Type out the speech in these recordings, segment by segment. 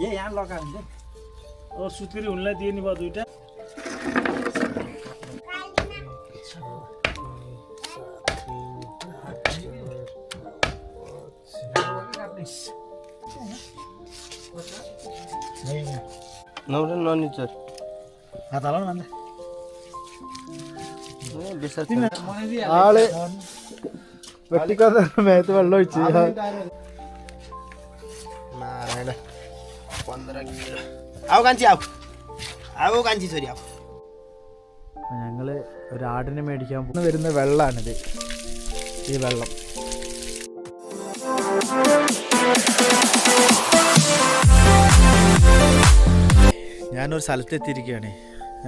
ए यहाँ लगायो भने चाहिँ सुत्केरी हुनलाई दियो नि भयो दुइटा नौरा ननिचर हात हाल न बेसार आले टिका त मैं तो लोइची ആവോ കാഞ്ചി ആവോ. ആവോ കാഞ്ചി സോറി ആവോ. ഞങ്ങൾ ഒരാടിനെ മേടിക്കാൻ വരുന്ന വെള്ളമാണിത് ഈ വെള്ളം. ഞാനൊരു സ്ഥലത്തെത്തിയിരിക്കുകയാണ്.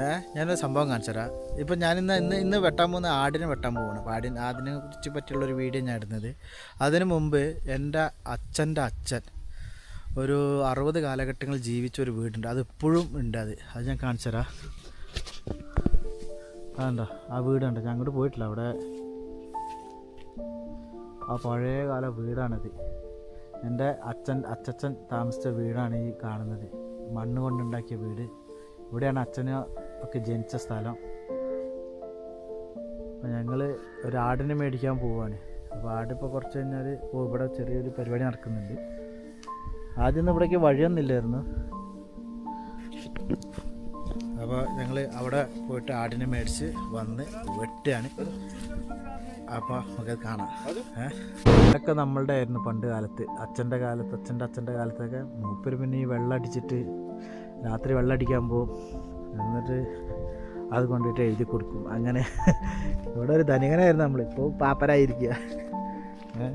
ഏഹ് ഞാനൊരു സംഭവം കാണിച്ചുതരാം. ഇപ്പം ഞാനിന്ന് ഇന്ന് ഇന്ന് വെട്ടാൻ പോകുന്ന ആടിനെ വെട്ടാൻ പോവാണ്. ആടിന് അതിനെ കുറിച്ച് പറ്റിയുള്ളൊരു വീഡിയോ ഞാൻ ഇടുന്നത്. അതിന് മുമ്പ് എന്റെ അച്ഛന്റെ അച്ഛൻ ഒരു അറുപത് കാലഘട്ടങ്ങൾ ജീവിച്ച ഒരു വീടുണ്ട്. അതിപ്പോഴും ഉണ്ട് അത്. അത് ഞാൻ കാണിച്ചു തരാം അതുണ്ടോ ആ വീടുണ്ട് ഞാൻ അങ്ങോട്ട് പോയിട്ടില്ല. അവിടെ ആ പഴയ കാല വീടാണിത്. എന്റെ അച്ഛൻ അച്ചച്ചൻ താമസിച്ച വീടാണ് ഈ കാണുന്നത്. മണ്ണ് കൊണ്ടുണ്ടാക്കിയ വീട്. ഇവിടെയാണ് അച്ഛന് ഒക്കെ ജനിച്ച സ്ഥലം. അപ്പോൾ ഞങ്ങൾ ഒരു ആടിനെ മേടിക്കാൻ പോവാണ്. അപ്പോൾ ആടിപ്പോൾ കുറച്ച് കഴിഞ്ഞാൽ ഇവിടെ ചെറിയൊരു പരിപാടി നടക്കുന്നുണ്ട്. ആദ്യം ഇവിടേക്ക് വഴിയൊന്നുമില്ലായിരുന്നു. അപ്പോൾ ഞങ്ങൾ അവിടെ പോയിട്ട് ആടിനെ മേടിച്ച് വന്ന് വെട്ടുകയാണ് അപ്പോൾ നമുക്കത് കാണാം. ഏഹ് ഇതൊക്കെ നമ്മളുടെ ആയിരുന്നു പണ്ട് കാലത്ത്. അച്ഛന്റെ കാലത്ത് അച്ഛന്റെ അച്ഛന്റെ കാലത്തൊക്കെ മൂപ്പര് പിന്നെ ഈ വെള്ളം അടിച്ചിട്ട് രാത്രി വെള്ളം അടിക്കാൻ പോകും എന്നിട്ട് അത് കൊണ്ടിട്ട് എഴുതി കൊടുക്കും. അങ്ങനെ ഇവിടെ ഒരു ധനികനായിരുന്നു നമ്മൾ ഇപ്പോൾ പാപ്പരായിരിക്കുക. ഏ?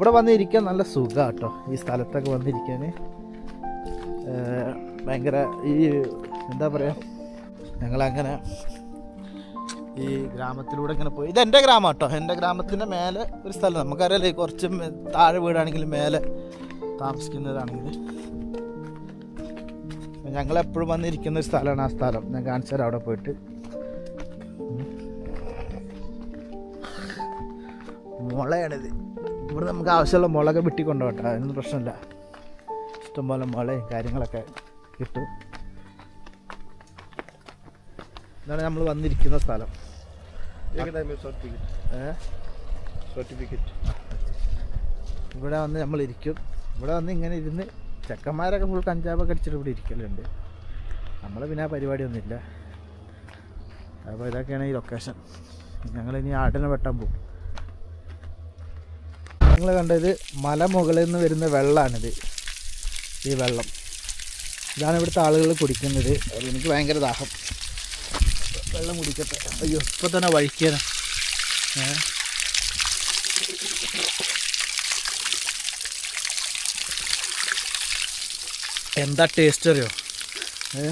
ഇവിടെ വന്നിരിക്കാൻ നല്ല സുഖമാണ് കേട്ടോ ഈ സ്ഥലത്തൊക്കെ വന്നിരിക്കാൻ ഭയങ്കര ഈ എന്താ പറയുക ഞങ്ങളങ്ങനെ ഈ ഗ്രാമത്തിലൂടെ ഇങ്ങനെ പോയി. ഇതെന്റെ ഗ്രാമം കേട്ടോ എന്റെ ഗ്രാമത്തിന്റെ മേലെ ഒരു സ്ഥലം. നമുക്കറിയാലേ കുറച്ച് താഴെ വീടാണെങ്കിലും മേലെ താമസിക്കുന്നതാണെങ്കിൽ. ഞങ്ങളെപ്പോഴും വന്നിരിക്കുന്ന ഒരു സ്ഥലമാണ് ആ സ്ഥലം. ഞാൻ കാണിച്ചു തരാം അവിടെ പോയിട്ട്. മുളയാണിത്. ഇവിടെ നമുക്ക് ആവശ്യമുള്ള മുളക് വെട്ടി കൊണ്ടുപോകട്ടെ അതിനൊന്നും പ്രശ്നമില്ല. ഇഷ്ടംപോലെ മുളയും കാര്യങ്ങളൊക്കെ കിട്ടും ഇതാണ് നമ്മൾ വന്നിരിക്കുന്ന സ്ഥലം. സർട്ടിഫിക്കറ്റ് ഇവിടെ വന്ന് നമ്മൾ ഇരിക്കും. ഇവിടെ വന്ന് ഇങ്ങനെ ഇരുന്ന് ചെക്കന്മാരൊക്കെ ഫുൾ കഞ്ചാബൊക്കെ അടിച്ചിട്ട് ഇവിടെ ഇരിക്കലുണ്ട്. നമ്മൾ പിന്നെ ആ പരിപാടിയൊന്നുമില്ല. അപ്പോൾ ഇതൊക്കെയാണ് ഈ ലൊക്കേഷൻ ഞങ്ങളിനി ആടിനെ വെട്ടാൻ പോകും. നിങ്ങൾ കണ്ടത് മലമുകളിൽ നിന്ന് വരുന്ന വെള്ളമാണിത് ഈ വെള്ളം. ഇതാണ് ഇവിടുത്തെ ആളുകൾ കുടിക്കുന്നത്. എനിക്ക് ഭയങ്കര ദാഹം. വെള്ളം കുടിക്കട്ടെ. അയ്യോ ഇപ്പം തന്നെ വഴിക്കാനാ. ഏ? എന്താ ടേസ്റ്റ് അറിയോ? ഏ?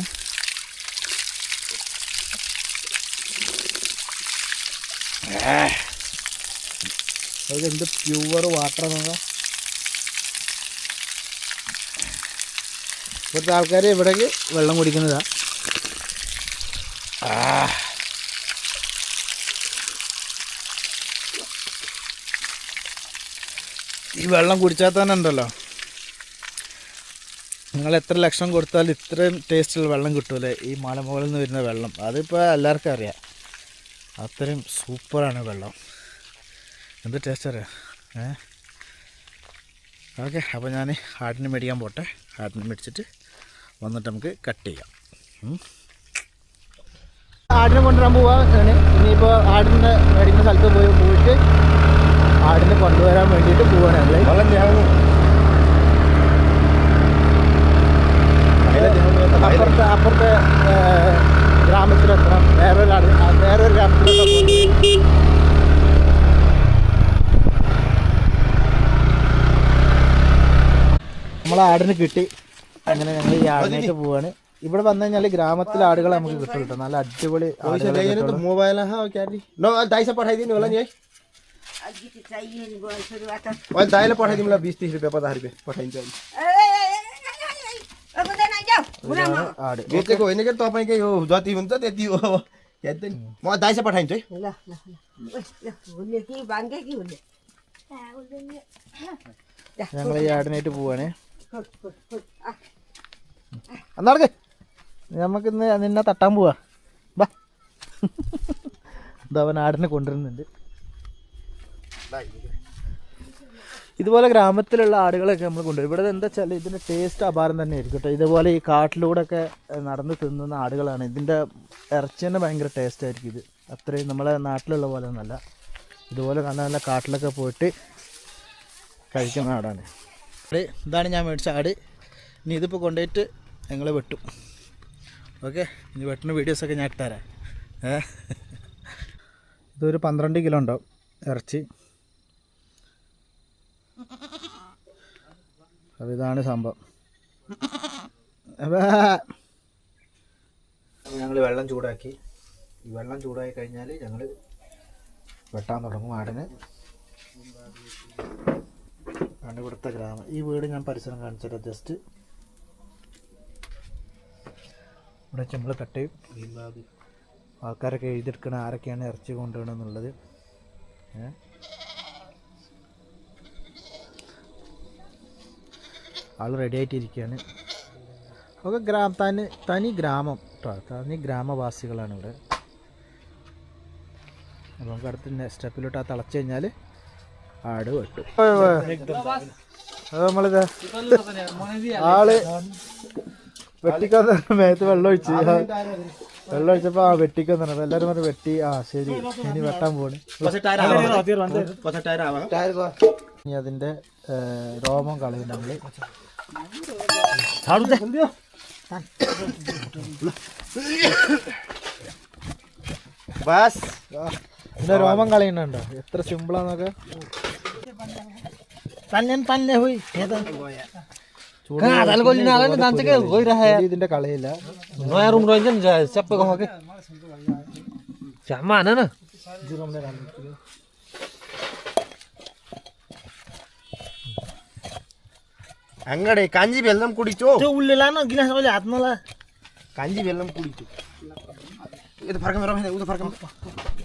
എന്ത് പ്യുവർ വാട്ടർ നോക്കാം. ഇപ്പോഴത്തെ ആൾക്കാർ ഇവിടേക്ക് വെള്ളം കുടിക്കുന്നതാ. ഈ വെള്ളം കുടിച്ചാൽ തന്നെ ഉണ്ടല്ലോ. നിങ്ങൾ എത്ര ലക്ഷം കൊടുത്താൽ ഇത്രയും ടേസ്റ്റുള്ള വെള്ളം കിട്ടൂലേ? ഈ മലമുകളിൽ നിന്ന് വരുന്ന വെള്ളം. അതിപ്പോൾ എല്ലാവർക്കും അറിയാം. അത്രയും സൂപ്പറാണ് വെള്ളം. എന്ത് ടേസ്റ്റ് അറിയാം? ഏ? ഓക്കെ അപ്പോൾ ഞാൻ ആട്ടിന് മേടിക്കാൻ പോട്ടെ. ആട്ടിന് മേടിച്ചിട്ട് വന്നിട്ട് നമുക്ക് കട്ട് ചെയ്യാം. ആടിനെ കൊണ്ടുവരാൻ പോവാണ് ഇനിയിപ്പോൾ ആടിന്റെ മേടിക്കുന്ന സ്ഥലത്ത് പോയി പോയിട്ട് ആടിനെ കൊണ്ടുവരാൻ വേണ്ടിയിട്ട് പോവാണ് ഞങ്ങൾ അപ്പുറത്തെ അപ്പുറത്തെ ഗ്രാമത്തിലെത്തണം വേറൊരു വേറൊരു ഗ്രാമത്തിലെത്തണം നമ്മൾ ആടിന് കിട്ടി അങ്ങനെ ഞങ്ങൾ ഈ ആടിനായിട്ട് പോവാണ് ഇവിടെ വന്നു കഴിഞ്ഞാൽ ഗ്രാമത്തിലെ ആടുകളെ നമുക്ക് കിട്ടും കേട്ടോ നല്ല അടിപൊളി ആടുകളെ കിട്ടുള്ളൂ. मोबाइल हा क्या रे न दाइसा पठाइदिनु होला नि है अहिले दाइलाई पठाइदिउँ ल बिस तिस रुपियाँ पचास रुपियाँ पठाइदिन्छ अहिले ഇതാണ് ആട് बेचेको होइन कि तपाईँकै हो जति हुन्छ त्यति हो अब हेर्दै नि म दाइसा पठाइदिन्छु है ल ल ल हुने कि भाङ्गे कि हुने ഞങ്ങൾ ഈ ആടിനായിട്ട് പോവാണേ എന്നാടക്ക് നമുക്ക് ഇന്ന് നിന്നെ തട്ടാൻ പോവാ. ബാ. അവൻ ആടിനെ കൊണ്ടുവരുന്നുണ്ട്. ഇതുപോലെ ഗ്രാമത്തിലുള്ള ആടുകളൊക്കെ നമ്മൾ കൊണ്ടുവരും. ഇവിടെ എന്താ വെച്ചാൽ ഇതിന്റെ ടേസ്റ്റ് അപാരം തന്നെ ആയിരിക്കും കേട്ടോ. ഇതുപോലെ ഈ കാട്ടിലൂടെ ഒക്കെ നടന്ന് തിന്നുന്ന ആടുകളാണ്. ഇതിന്റെ ഇറച്ചി തന്നെ ഭയങ്കര ടേസ്റ്റ് ആയിരിക്കും ഇത്. അത്രയും നമ്മളെ നാട്ടിലുള്ള പോലെ ഒന്നല്ല. ഇതുപോലെ നല്ല നല്ല കാട്ടിലൊക്കെ പോയിട്ട് കഴിക്കുന്ന ആടാണ്. ആട് ഇതാണ് ഞാൻ മേടിച്ച ആട് ഇനി ഇതിപ്പോൾ കൊണ്ടുപോയിട്ട് ഞങ്ങൾ വെട്ടും. ഓക്കെ ഇനി വെട്ടുന്ന വീഡിയോസൊക്കെ ഞാൻ ഇട്ടുതരാം. ഇതൊരു പന്ത്രണ്ട് കിലോ ഉണ്ടാവും ഇറച്ചി. അപ്പോൾ ഇതാണ് സംഭവം. ഞങ്ങൾ വെള്ളം ചൂടാക്കി. ഈ വെള്ളം ചൂടായി കഴിഞ്ഞാൽ ഞങ്ങൾ വെട്ടാൻ തുടങ്ങും ആടിന്. ആണ് ഇവിടുത്തെ ഗ്രാമം. ഈ വീട് ഞാൻ പരിസരം കാണിച്ചിട്ട് ജസ്റ്റ് ഇവിടെ നമ്മൾ കട്ടയും ആൾക്കാരൊക്കെ എഴുതിയെടുക്കണം ആരൊക്കെയാണ് ഇറച്ചി കൊണ്ടുപോകണം എന്നുള്ളത് ആൾ റെഡി ആയിട്ടിരിക്കുകയാണ്. ഒക്കെ ഗ്രാമ തനി തനി ഗ്രാമം കേട്ടോ തനി ഗ്രാമവാസികളാണ് ഇവിടെ. അപ്പോൾ നമുക്ക് അടുത്ത സ്റ്റെപ്പിലോട്ട് ആ തിളച്ച് കഴിഞ്ഞാൽ ആട് വെട്ടും. അത് നമ്മളിത് ആൾ വെട്ടിക്കാൻ മേത്ത് വെള്ളം ഒഴിച്ച്. വെള്ളം ഒഴിച്ചപ്പോ ആ വെട്ടിക്കാൻ തന്നെ എല്ലാരും പറഞ്ഞു വെട്ടി. ആ ശരി. ഇനി വെട്ടാൻ പോണ്. ഇനി അതിന്റെ രോമം കളയും നമ്മൾ. ബസ്. ഇതിന്റെ രോമം കളയുന്നുണ്ടോ എത്ര സിമ്പിളാന്നൊക്കെ തന്നെ തന്നെ പോയി ഏതാ ചൂട് ഇതിന്റെ കളയില്ല അങ്ങടെ കഞ്ചി വെള്ളം കുടിച്ചോ ഉള്ളിലാണ് ഗ്ലാസ് പോലെ ആത്മല കഞ്ചി വെള്ളം കുടിച്ചു ഇത് ഫർക്കം വരാം ഇത് ഫർക്കം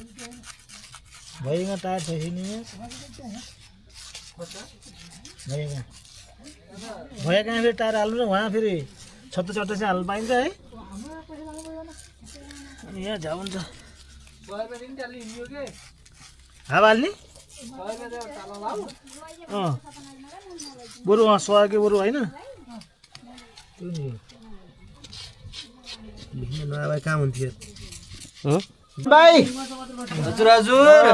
है के भएगा टायर छ नि? भएगा भयो कहाँ फेरि टायर हाल्नु उहाँ फेरि? छत्तो छत्तो चाहिँ हाल्नु पाइन्छ है। यहाँ झ्याउ हुन्छ हावा हाल्ने? अँ। बरु अँ सुहाएको बरु होइन? त्यो नि काम हुन्थ्यो। भाइ। हजुर हजुर।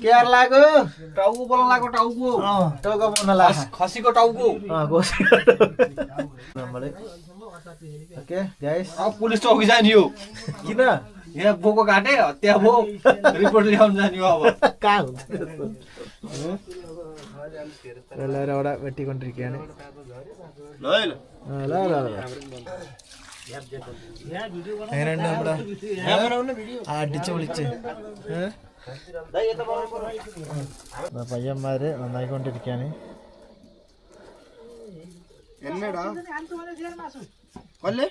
के लाग्यो? टाउको बोल्न लाग्यो टाउको। टाउको बोल्न लाग्यो। खसीको टाउको। ओके गाइस अब पुलिस चौकी जाने किन? यहाँ बोको काटे हत्या भयो। रिपोर्ट ल्याउनु जाने अब। हुन्छ ल ल ल। എങ്ങനെയുണ്ട് നമ്മുടെ അടിച്ച് വിളിച്ച് ഏ? ദാ പയ്യന്മാര് നന്നായിക്കൊണ്ടിരിക്കാണ് എന്നടാ കൊല്ലേ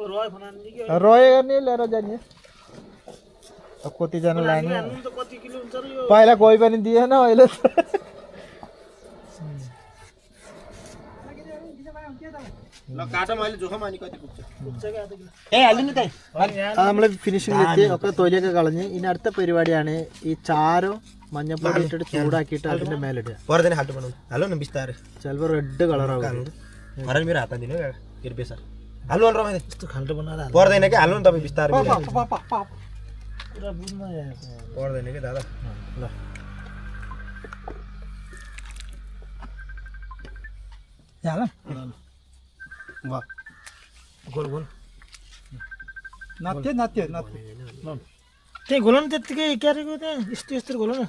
रह्यो फलानु निकै रोए गर्ने लिएर जाने अब कतिजना लाने हाल्नु त कति किलो हुन्छ र यो पहिला कोही पनि दिएन अहिले त ल നമ്മൾ ഫിനിഷിംഗിലെത്തി ഒക്കെ തൊലിയൊക്കെ കളഞ്ഞ് ഇനി അടുത്ത പരിപാടിയാണ് ഈ ചാരോ മഞ്ഞപ്പൊടി ഇട്ടിട്ട് ചൂടാക്കിയിട്ട് അതിന്റെ മേലിട്ട് ചിലപ്പോ റെഡ് കളർ ആവും. ഞാൻ वाह गोल गोल. त्यही घोल न त्यत्तिकै क्यारेको त्यहाँ? यस्तो यस्तो घोल न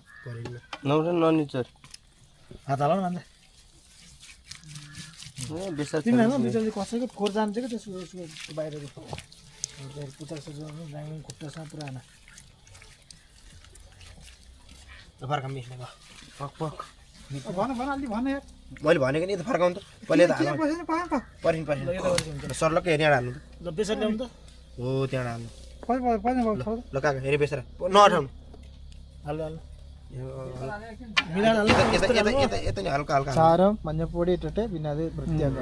नौरा ननिचर। हात हाल न कसैको फोहोर जान्छ कि त्यसको उसको बाहिरको खुट्टासँग पुरा हाना फर्काउँ मिस्ने भयो पक पक भन भन अलि भन यार मैले भनेको नि यता फर्काउनु त पहिला यता हाल्नु पर्खिनु पर्खिनु सर्लक्कै हेरि यहाँ हाल्नु त ल बेसर ल्याउनु त हो त्यहाँ हाल्नु ल काका हेरि बेसेर नअठाउनु हाल्नु हाल्नु यो, मिलाएर हाल्नु यता यता यता यता यता नि ഹൽക്ക ഹൽക്ക ചാരം മഞ്ഞപ്പൊടി ഇട്ടിട്ട് പിന്നെ അത് വൃത്തിയാക്കുക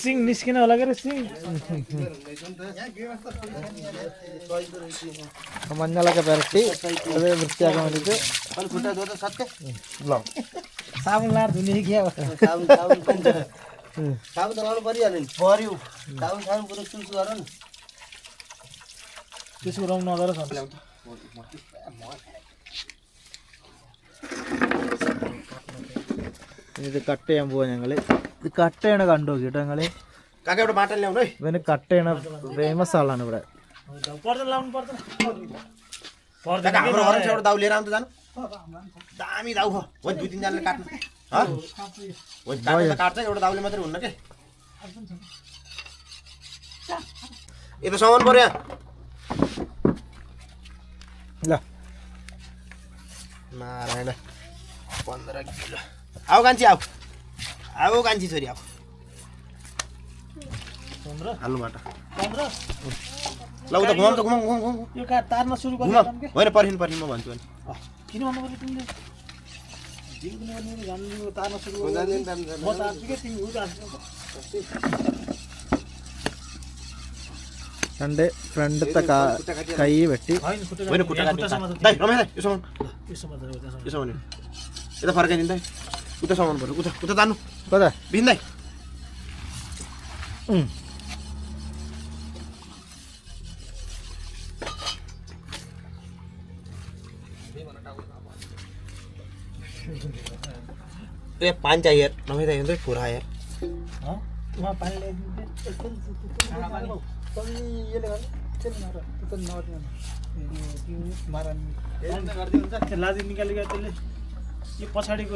सिङ निस्किन होला के अरे सिङ മഞ്ഞളൊക്കെ പുരട്ടി അത് വൃത്തിയാക്കാൻ വേണ്ടിയിട്ട് अनि खुट्टा धोएर सट्टै साबुन लाएर धुने कि अब साबुन साबुन पनि छ। साबुन त लाउनु परिहाल्यो नि पर्यो साबुन साबुन पुरो चुस गर न त्यसको रङ नगर सबै ഇനി ഇത് കട്ട് ചെയ്യാൻ പോവാ ഞങ്ങള് ഇത് കട്ട് ചെയ്യണ കണ്ടു നോക്കി കേട്ടോ ഞങ്ങള് काका एउटा बाटो ल्याउनु है ഇവന് കട്ട് ചെയ്യണ ഫേമസ് ആളാണ് ഇവിടെ पर्दैन लाउनु पर्दैन काका हाम्रो घरमा छ एउटा दाउ लिएर आउनु त जानु दामी दाउ हो हो दुई तिनजनाले काट्नु हँ? हो काट्नु त काट्छ एउटा दाउले मात्रै हुन्न के यता सामान पऱ्यो यहाँ ल नारायण पन्ध्र किलो आऊ कान्छी आऊ आऊ कान्छी छोरी आऊ पन्ध्र हाल्नु बाटो पन्ध्र ल उता घुमाउँ त घुमाउँ घुमाउँ घुमाउँ यो काठ तार्न सुरु गर्नु घुमाउँ होइन पर्खिनु पर्खिनु म भन्छु अनि किन भन्नु पऱ्यो तिमीले जिउ पनि गर्नु पऱ्यो, झन् यो तार्न सुरु गर्नु म तार्छु क्या तिमी उता രണ്ട് ഫ്രണ്ടത്തെ കൈ വെട്ടി होइन उता सामान भयो उता उता जानु कता भिन्दै ए पानी चाहियो यार नमी चाहिए तो ले लाजी निकालेको त्यसले यो पछाड़ी को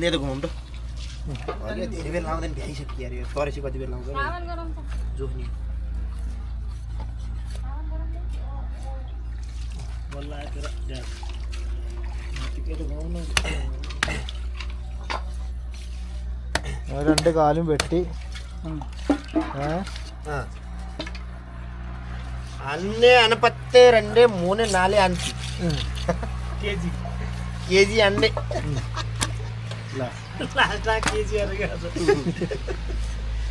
दाइ त घुमाउँ त अघि धेरै बेर लाउँदैन भ्याइसक्यो यार यो तरेसी कति बेर लाउँछ जोख्ने बल्ल आएर ड्यास टिकेट घुमाउनु രണ്ട് കാലും വെട്ടി ഏ ആ. അന്ന് അനപ്പത്ത് രണ്ട് മൂന്ന് നാല് അഞ്ച് केजी केजी अन्डे लास्ट केजी अरे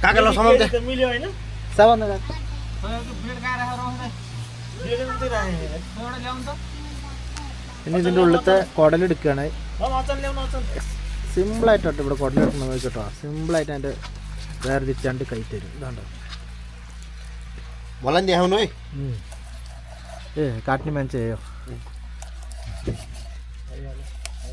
काका ल समाउँछ त मिल्यो होइन सबभन्दा ब्रेड मात्रै राखेँ ഇനി ഇതിൻ്റെ ഉള്ളിലത്തെ കുടലെടുക്കുകയാണ് अचल ल्याउनु अचल സിമ്പിളായിട്ടോ ഇവിടെ കുടലെടുക്കുന്നത് കേട്ടോ സിമ്പിളായിട്ട് അതിൻ്റെ വേർതിരിച്ചാണ്ട് കൈ തരും ഇതാണ്ടോ मलाई नि देखाउनु है ഉം. ഏ കാട്ടിന് മാൻ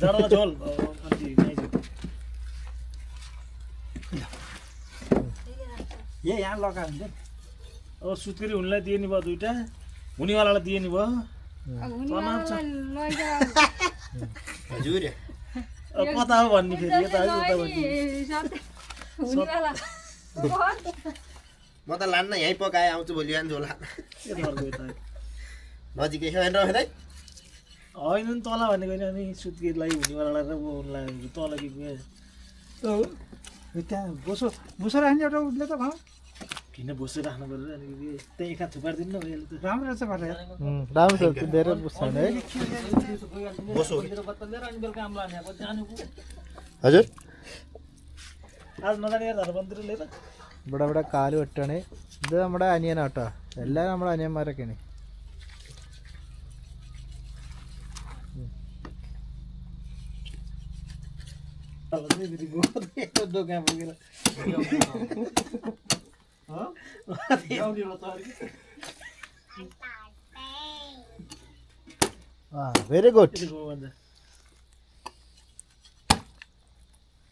जाडोमा झोल ए यहाँ लगा हुन्छ अब सुत्केरी हुनेलाई दिए नि भयो दुइटा हुनेवालालाई दिए नि भयो हजुर अब कता हो भन्ने फेरि यता है उता भन्ने म त लान्न यहीँ पकाए आउँछु भोलि झोला नजिकै छ होइन रमेश दाइ होइन नि तल भनेको होइन नि सुत्केलाई हुनेवाला र उसलाई तल कि त्यहाँ बोसो बोसो राख्ने एउटा उसले त भाउ किन बसेर राख्नु पऱ्यो अनि कि त्यहाँ एक हात थुपारिदिनु न भइहाल्यो त राम्रो रहेछ भनेर उम्, राम्रो छ धेरै बुझ्छ है ബോസ് हजुर ഹജർ आज नजाने ധർമ്മന്തിര लिएर ഇവിടെ ഇവിടെ കാല് വെട്ടാണ് ഇത് നമ്മുടെ അനിയനാട്ടോ എല്ലാവരും നമ്മുടെ അനിയന്മാരൊക്കെയാണ് भेरी गुड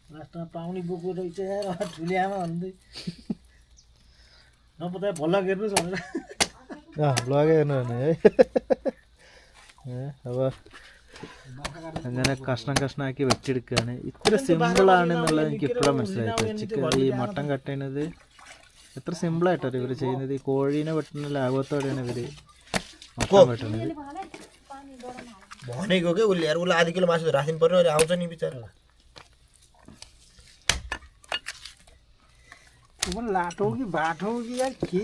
लास्टमा पाउने बोको रहेछ झुलियामा भन्दै नपता भल्ला हेर्नुहोस् भनेर भ्लग हेर्नु भने है अब അങ്ങനെ കഷ്ണം കഷ്ണമാക്കി വെച്ചെടുക്കുകയാണ് ഇത്ര സിമ്പിൾ ആണെന്നുള്ളത് എനിക്ക് ഇപ്പോഴാണ് മനസ്സിലായത് ചിക്കൻ ഈ മട്ടൻ കട്ട് ചെയ്യുന്നത് എത്ര സിമ്പിളായിട്ടാണ് ഇവർ ചെയ്യുന്നത് ഈ കോഴീനെ വെട്ടുന്ന ലാഭത്തോടെയാണ് ഇവർ മട്ടൻ വെട്ടുന്നത് भनेको के उसले यार उसलाई आधी किलो मासु राखिनु पर्यो अरे आउँछ नि बिचरा ऊ पनि लाटो हो कि बाटो हो कि यार के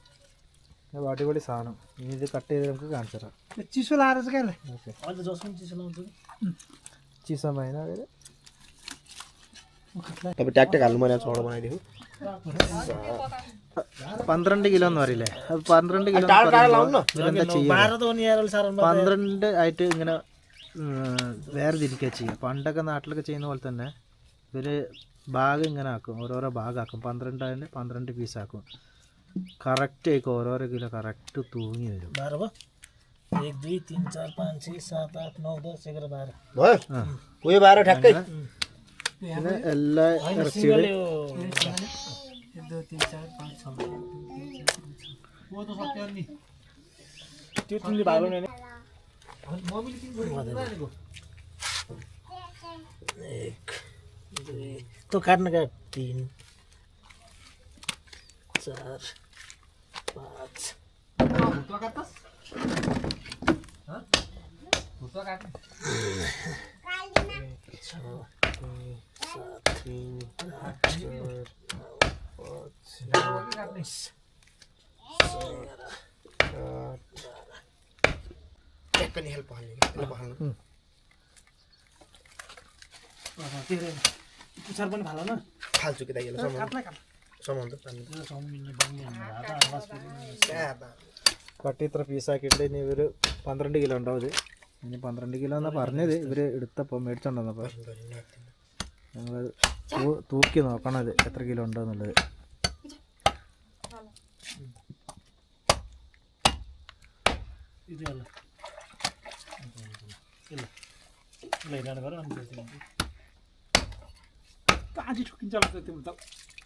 അടിപൊളി സാധനം. ഇനി ഇത് കട്ട് ചെയ്ത് നമുക്ക് കാണിച്ചു തരാം. പന്ത്രണ്ട് കിലോ എന്ന് പറയില്ലേ? പന്ത്രണ്ട് കിലോ പന്ത്രണ്ട് ആയിട്ട് ഇങ്ങനെ വേർതിരിക്കുക ചെയ്യുക. പണ്ടൊക്കെ നാട്ടിലൊക്കെ ചെയ്യുന്ന പോലെ തന്നെ ഇവർ ഭാഗം ഇങ്ങനെ ആക്കും. ഓരോരോ ഭാഗമാക്കും പന്ത്രണ്ടായിട്ട് പന്ത്രണ്ട് പീസാക്കും കറക്റ്റ് ആയിരിക്കും ഓരോരോ കിലോ കറക്റ്റ് തൂങ്ങി വരും बाह्र भयो एक दुई तिन चार पाँच छ सात आठ नौ दस एघार बाह्र भयो उयो बाह्र ठ्याक्कै പിന്നെ എല്ലാ ഇറച്ചിയുടെ यो त्यो तिमीले भाग भने एक दुई तो काट्न काट तिन चार पाँच छ सात आठ ट्याक्क नि हेल्प हाल्ने कि हेल्प हाल्नु के अरे पुछार पनि फाल न फाल्छु कि दाइ यसलाई കട്ടി ഇത്ര പീസാക്കിയിട്ട് ഇനി ഇവർ പന്ത്രണ്ട് കിലോ ഉണ്ടാവും ഇത്? ഇനി പന്ത്രണ്ട് കിലോ എന്നാ പറഞ്ഞത്. ഇവർ എടുത്തപ്പോ മേടിച്ചോണ്ടപ്പോ ഞങ്ങൾ തൂക്കി നോക്കണം ഇത് എത്ര കിലോ ഉണ്ടോ എന്നുള്ളത്. ഇതാണ് വേറെ നമുക്ക് കാഞ്ചി ചുക്കിഞ്ചാളൊക്കെ എത്തി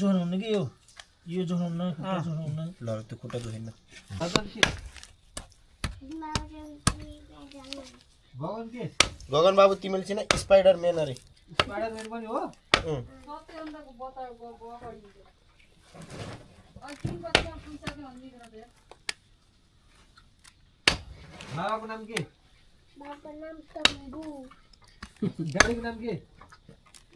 जोड्नु कि यो? यो जोड्नु जोड्नु ल त्यो खुट्टा जोडिन गगन बाबु तिमीले चाहिँ स्पाइडर म्यान अरे। स्पाइडर म्यान पनि हो? बाबाको नाम के? बाबाको नाम तम्बु गाडीको नाम के?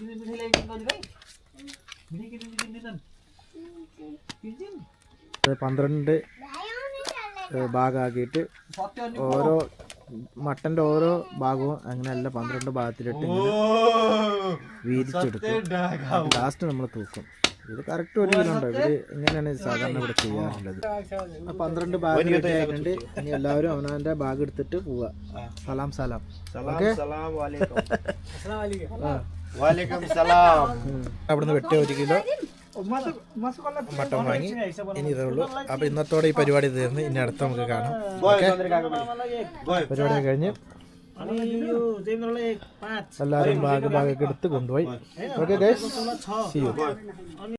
Sini beli lagi kau juga. Beli kita beli beli kan. Pinjam. പന്ത്രണ്ട് ഭാഗമാക്കിയിട്ട് ഓരോ മട്ടന്റെ ഓരോ ഭാഗവും അങ്ങനെയല്ല പന്ത്രണ്ട് ഭാഗത്തിലിട്ട് വീതിച്ചെടുക്കും ലാസ്റ്റ് നമ്മൾ തൂക്കും ഇത് കറക്റ്റ് ഒരു ഇതിലുണ്ട്. ഇത് ഇങ്ങനെയാണ് സാധാരണ ഇവിടെ ചെയ്യാറുള്ളത്. പന്ത്രണ്ട് ഭാഗം കിട്ടിയിട്ടുണ്ട് ഇനി എല്ലാവരും അവനവന്റെ ഭാഗം എടുത്തിട്ട് പോവുക സലാം സലാം. ഓക്കെ? സലാം. അവിടുന്ന് വെട്ടി ഒരു കിലോ മട്ടൻ വാങ്ങി. ഇനി ഇതേ ഉള്ളൂ. അപ്പൊ ഇന്നത്തോടെ ഈ പരിപാടി തീർന്ന്. ഇനി അടുത്ത നമുക്ക് കാണാം. പരിപാടി കഴിഞ്ഞ് എല്ലാവരും ഭാഗ ഭാഗമൊക്കെ എടുത്ത് കൊണ്ടുപോയി. ഓക്കെ